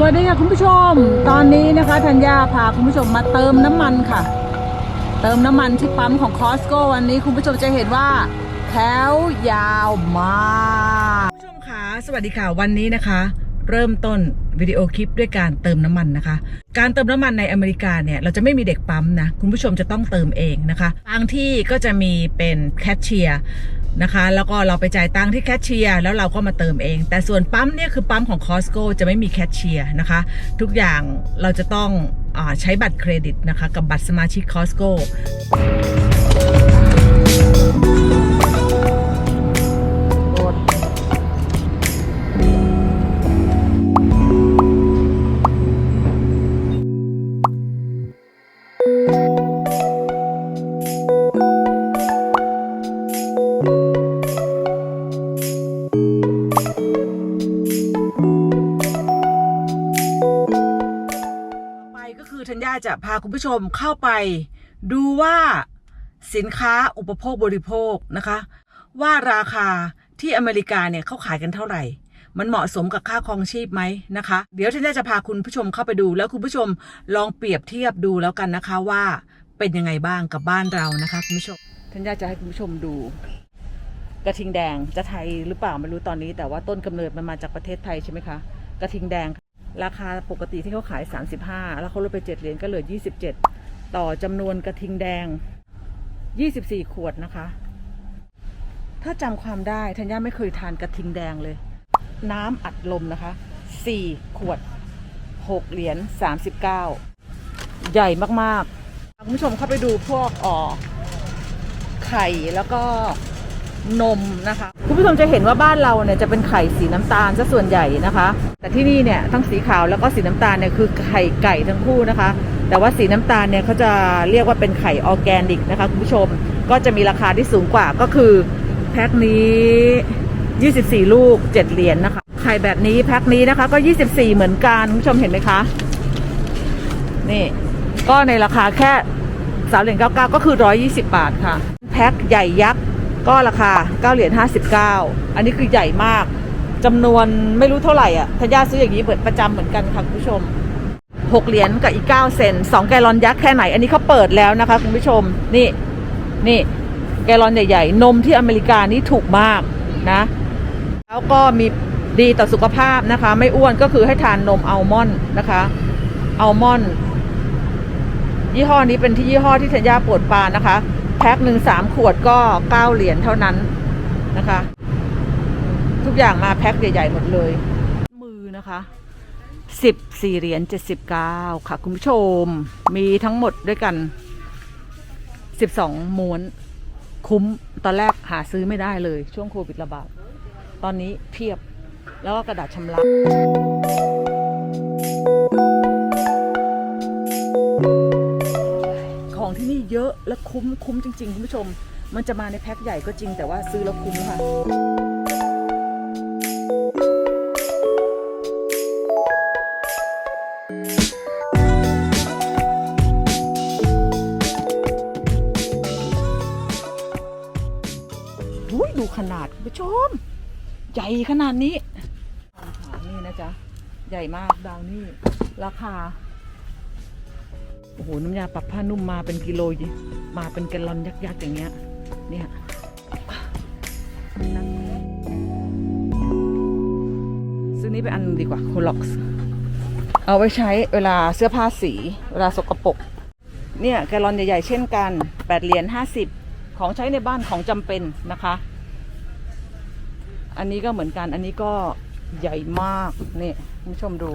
สวัสดีค่ะคุณผู้ชม ตอนนี้นะคะธัญญาพาคุณผู้ชมมาเติมน้ำมันค่ะ เติมน้ำมันที่ปั๊มของคอสโกวันนี้คุณผู้ชมจะเห็นว่า แถวยาวมากคุณผู้ชมคะสวัสดีค่ะวันนี้นะคะ เริ่มต้นวิดีโอคลิปด้วยการเติมน้ำมันนะคะ การเติมน้ำมันในอเมริกาเนี่ยเราจะไม่มีเด็กปั๊มนะคุณผู้ชมจะต้องเติมเองนะคะบางที่ก็จะมีเป็นแคชเชียร์ นะคะ แล้วก็เราไปจ่ายตังค์ที่แคชเชียร์แล้วเราก็มาเติมเอง แต่ส่วนปั๊มเนี่ยคือปั๊มของ Costco จะไม่มีแคชเชียร์นะคะ ทุกอย่างเราจะต้องอใช้บัตรเครดิตนะคะ กับบัตรสมาชิก Costco คือธัญญาจะพาคุณผู้ชมเข้าไป ดูว่าสินค้าอุปโภคบริโภคนะคะ ว่าราคาที่อเมริกาเนี่ยเขาขายกันเท่าไหร่ มันเหมาะสมกับค่าครองชีพไหมนะคะ เดี๋ยวธัญญาจะพาคุณผู้ชมเข้าไปดู แล้วคุณผู้ชมลองเปรียบเทียบดูแล้วกันนะคะว่าเป็นยังไงบ้างกับบ้านเรานะคะคุณผู้ชมธัญญาจะให้คุณผู้ชมดูกระทิงแดงจะไทยหรือเปล่าไม่รู้ตอนนี้ แต่ว่าต้นกำเนิดมันมาจากประเทศไทยใช่ไหมคะกระทิงแดง ราคาปกติที่เขาขาย 35 แล้วเขาลดไป 7 เหรียญก็เหลือ 27 ต่อจำนวนกระทิงแดง 24 ขวดนะคะ ถ้าจำความได้ธัญญาไม่เคยทานกระทิงแดงเลย น้ำอัดลมนะคะ 4 ขวด 6 เหรียญ 39 ใหญ่มากๆ คุณผู้ชมเข้าไปดูพวกอ่อไข่แล้วก็นมนะคะ ผู้ชมจะเห็นว่าบ้านเราเนี่ยจะเป็นไข่สีน้ำตาลซะส่วนใหญ่นะคะ แต่ที่นี่เนี่ยทั้งสีขาวแล้วก็สีน้ำตาลเนี่ยคือไข่ไก่ทั้งคู่นะคะ แต่ว่าสีน้ำตาลเนี่ยเขาจะเรียกว่าเป็นไข่ออร์แกนิกนะคะคุณผู้ชมก็จะมีราคาที่สูงกว่าก็คือแพ็คนี้ 24 ลูก 7 เหรียญนนะคะไข่แบบนี้แพ็คนี้นะคะก็ 24 เหมือนกันคุณผู้ชมเห็นไหมคะนี่ก็ในราคาแค่สามเหรียญเก้าเก้าก็คือร้อยยี่สิบาทค่ะ แพ็คใหญ่ยักษ์ ก็ราคาเก้าเหรียญห้าสิบเก้าอันนี้คือใหญ่มากจำนวนไม่รู้เท่าไหร่อะทายาซื้ออย่างนี้เปิดประจำเหมือนกันค่ะคุณผู้ชมหกเหรียญกับอีกเก้าเซนสองแกลลอนยักษ์แค่ไหน อันนี้เขาเปิดแล้วนะคะคุณผู้ชม นี่นี่แกลลอนใหญ่ๆ นมที่อเมริกานี่ถูกมากนะ แล้วก็มีดีต่อสุขภาพนะคะ ไม่อ้วนก็คือให้ทานนมอัลมอนด์นะคะอัลมอนด์ยี่ห้อนี้เป็นที่ยี่ห้อที่ธัญญาปวดปรานนะคะ แพ็คหนึ่งสามขวดก็เก้าเหรียญเท่านั้นนะคะ ทุกอย่างมาแพ็คใหญ่ ๆ หมดเลย มือนะคะสิบสี่เหรียญเจ็ดสิบเก้าค่ะ คุณผู้ชม มีทั้งหมดด้วยกันสิบสองม้วน คุ้มตอนแรกหาซื้อไม่ได้เลย ช่วงโควิดระบาด ตอนนี้เพียบแล้วก็กระดาษชำระ อะและคุ้มคุ้มจริง ๆ คุณผู้ชม มันจะมาในแพ็คใหญ่ก็จริงแต่ว่าซื้อแล้วคุ้มค่ะดูขนาดคุณผู้ชม ใหญ่ขนาดนี้นี่นะจ๊ะ ใหญ่มากดาวนี่ ราคา โอ้โห น้ำยาปรับผ้านุ่มมาเป็นกิโลยมาเป็นแกลลอนยักษ์ๆอย่างเงี้ย เนี่ยซื้อนี้ไปอันหนึงดีกว่าโคล็อกเอาไว้ใช้เวลาเสื้อผ้าสี เวลาสกปรกเนี่ยแกลลอนใหญ่ ๆ เช่นกันแปดเหรียญห้าสิบของใช้ในบ้านของจำเป็นนะคะ อันนี้ก็เหมือนกัน อันนี้ก็ใหญ่มาก นี่คุณผู้ชมดู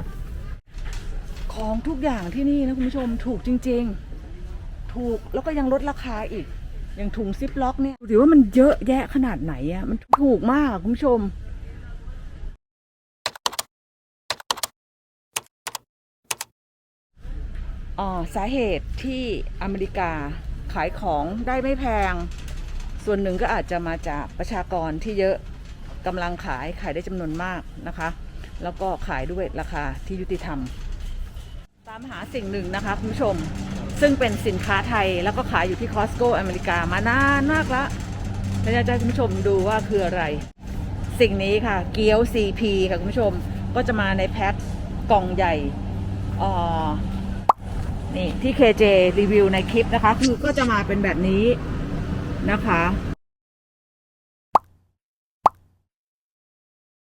ของทุกอย่างที่นี่นะคุณผู้ชมถูกจริง ๆ ถูกแล้วก็ยังลดราคาอีก อย่างถุงซิปล็อกเนี่ยถือว่ามันเยอะแยะขนาดไหนอะมันถูกมากคุณผู้ชมอ๋อสาเหตุที่อเมริกาขายของได้ไม่แพง ส่วนหนึ่งก็อาจจะมาจากประชากรที่เยอะกำลังขายขายได้จำนวนมากนะคะ แล้วก็ขายด้วยราคาที่ยุติธรรมามหาสิ่งหนึ่งนะคะคุณผู้ชม ซึ่งเป็นสินค้าไทยแล้วก็ขายอยู่ที่คอสโกอเมริกามานานมากละแล้วจะให้คุณผู้ชมดูว่าคืออะไร สิ่งนี้ค่ะ เกี๊ยว CP ค่ะคุณผู้ชมก็จะมาในแพ็คกล่องใหญ่อ่อนี่ที่ KJ รีวิวในคลิปนะคะ คือก็จะมาเป็นแบบนี้นะคะ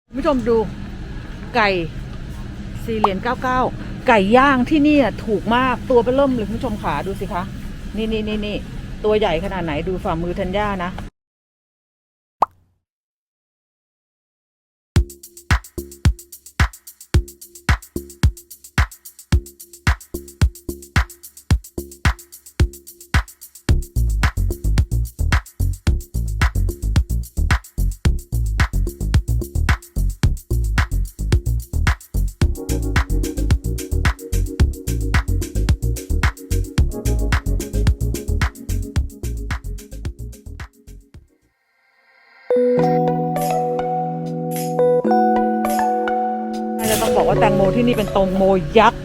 คุณผู้ชมดูไก่สี่เหรียญเก้าเก้า ไก่ย่างที่นี่ถูกมากตัวเป็นเริ่มเลยคุณผู้ชมขาดูสิคะ นี่นี่นี่นี่ตัวใหญ่ขนาดไหนดูฝ่ามือธัญญานะ ที่นี่เป็นแตงโมยักษ์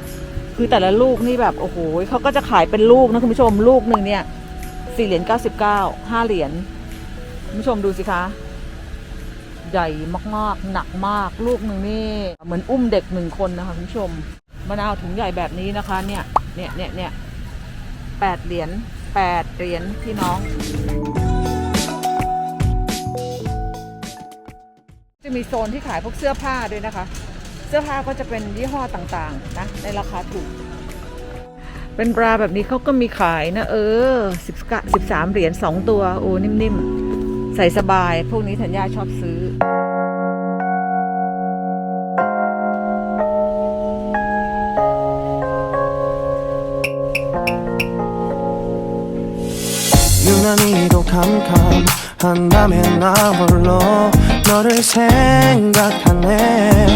คือแต่ละลูกนี่แบบโอ้โหเขาก็จะขายเป็นลูกนะคุณผู้ชมลูกหนึ่งเนี่ยสี่เหรียญเก้าสิบเก้าห้าเหรียญคุณผู้ชมดูสิคะใหญ่มากๆ หนักมากลูกหนึ่งนี่เหมือนอุ้มเด็กหนึ่งคนนะคะคุณผู้ชมมะนาวถุงใหญ่แบบนี้นะคะ เนี่ยเนี่ยเนี่ยเนี่ยแปดเหรียญแปดเหรียญพี่น้อง จะมีโซนที่ขายพวกเสื้อผ้าด้วยนะคะ เสื้อผ้าก็จะเป็นยี่ห้อต่างๆนะในราคาถูก เป็นปลาแบบนี้เขาก็มีขายนะ เออสิบสิบสามเหรียญสองตัว โอ้นิ่มๆ ใส่สบาย พวกนี้ธัญญาชอบซื้อ南にคำムカム 한밤에 나 홀로 너를 생각하네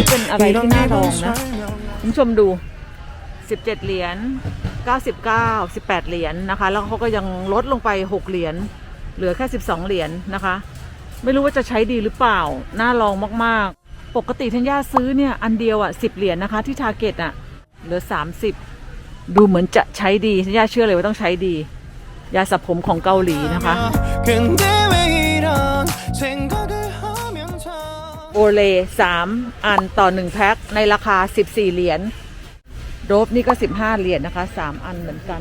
เป็นอะไรที่น่าลองนะ 설명 คุณผู้ชมดู 17 เหรียญ 99 18 เหรียญนะคะ แล้วเขาก็ยังลดลงไป 6 เหรียญ เหลือแค่ 12 เหรียญนะคะ ไม่รู้ว่าจะใช้ดีหรือเปล่า น่าลองมาก ๆ ปกติทัญญาซื้อเนี่ย อันเดียวอ่ะ 10 เหรียญนะคะ ที่ทาร์เก็ตอ่ะ เหลือ 30 ดูเหมือนจะใช้ดีทัญญาเชื่อเลยว่าต้องใช้ดี ยาสระผมของเกาหลีนะคะ โอเล่สามอันต่อหนึ่งแพ็ค ในราคา 14 เหรียญโดบนี่ก็ 15 เหรียญนะคะ 3 อันเหมือนกัน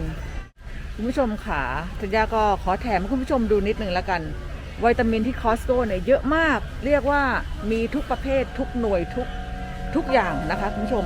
คุณผู้ชมขาธัญญาก็ขอแถมคุณผู้ชมดูนิดนึงแล้วกัน วิตามินที่คอสโก้เนี่ยเยอะมาก เรียกว่ามีทุกประเภททุกหน่วยทุกทุกอย่างนะคะคุณผู้ชม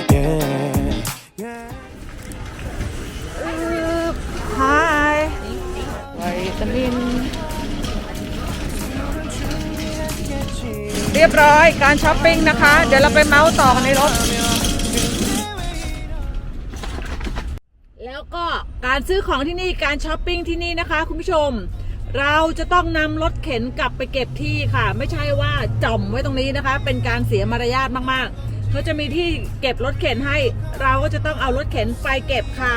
รียบร้อยการช้อปปิ้งนะคะ เดี๋ยวเราไปเมาส์ต่อกันในรถ แล้วก็การซื้อของที่นี่การช้อปปิ้งที่นี่นะคะ คุณผู้ชม เราจะต้องนำรถเข็นกลับไปเก็บที่ค่ะ ไม่ใช่ว่าจ่อมไว้ตรงนี้นะคะ เป็นการเสียมารยาทมากๆเขาจะมีที่เก็บรถเข็นให้ เราก็จะต้องเอารถเข็นไปเก็บค่ะ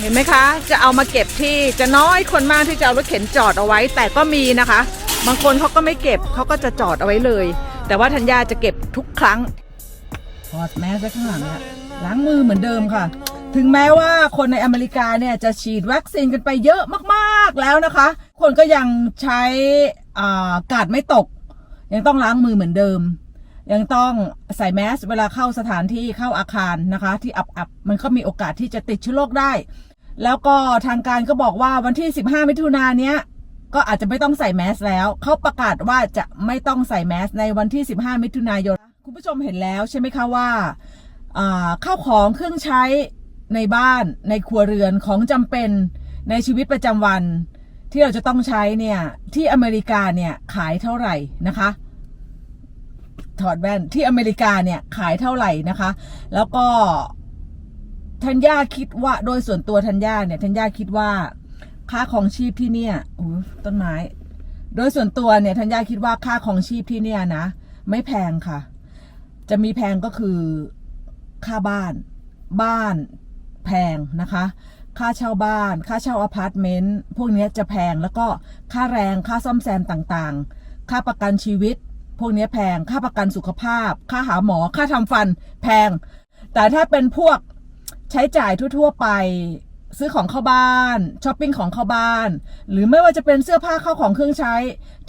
เห็นไหมคะ จะเอามาเก็บที่จะน้อยคนมากที่จะเอารถเข็นจอดเอาไว้ แต่ก็มีนะคะ บางคนเขาก็ไม่เก็บเขาก็จะจอดเอาไว้เลย แต่ว่าธัญญาจะเก็บทุกครั้งถอดแมสไว้ข้างหลังเนี่ยล้างมือเหมือนเดิมค่ะ ถึงแม้ว่าคนในอเมริกาเนี่ยจะฉีดวัคซีนกันไปเยอะมากๆแล้วนะคะ คนก็ยังใช้อากาดไม่ตก ยังต้องล้างมือเหมือนเดิม ยังต้องใส่แมสเวลาเข้าสถานที่เข้าอาคารนะคะ ที่อับๆมันก็มีโอกาสที่จะติดเชื้อโรคได้ แล้วก็ทางการก็บอกว่าวันที่ 15 มิถุนายนเนี้ยก็อาจจะไม่ต้องใส่แมสแล้วเขาประกาศว่าจะไม่ต้องใส่แมสในวันที่ 15 มิถุนายน คุณผู้ชมเห็นแล้วใช่ไหมคะว่าอ่าข้าวของเครื่องใช้ในบ้านในครัวเรือนของจำเป็นในชีวิตประจำวัน ที่เราจะต้องใช้เนี่ยที่อเมริกาเนี่ยขายเท่าไหร่นะคะ ถอดแว่นที่อเมริกาเนี่ยขายเท่าไหร่นะคะ แล้วก็ธัญญาคิดว่าโดยส่วนตัวธัญญาเนี่ยธัญญาคิดว่าค่าของชีพที่เนี่ยโอ้ต้นไม้ โดยส่วนตัวเนี่ยธัญญาคิดว่าค่าของชีพที่เนี่ยนะ ไม่แพงค่ะ จะมีแพงก็คือค่าบ้าน บ้านแพงนะคะ ค่าเช่าบ้าน ค่าเช่าอพาร์ตเมนต์พวกนี้จะแพงแล้วก็ค่าแรงค่าซ่อมแซมต่างๆ ค่าประกันชีวิต พวกนี้แพงค่าประกันสุขภาพ ค่าหาหมอค่าทำฟัน แพง แต่ถ้าเป็นพวกใช้จ่ายทั่ว ๆ ไป ซื้อของเข้าบ้านช้อปปิ้งของเข้าบ้าน หรือไม่ว่าจะเป็นเสื้อผ้าเข้าของเครื่องใช้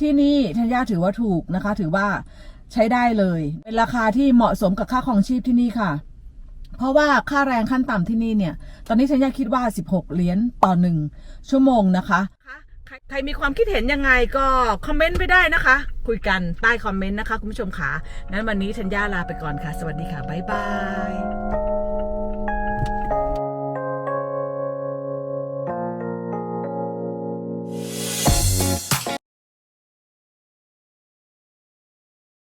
ที่นี่ธัญญาถือว่าถูกนะคะ ถือว่าใช้ได้เลย เป็นราคาที่เหมาะสมกับค่าของชีพที่นี่ค่ะ เพราะว่าค่าแรงขั้นต่ำที่นี่เนี่ย ตอนนี้ธัญญาคิดว่า 16 เหรียญต่อหนึ่งชั่วโมงนะคะ ใครมีความคิดเห็นยังไงก็คอมเมนต์ไปได้นะคะ คุยกันใต้คอมเมนต์นะคะ คุณผู้ชมค่ะงั้นวันนี้ธัญญาลาไปก่อนค่ะ สวัสดีค่ะ บ๊ายบาย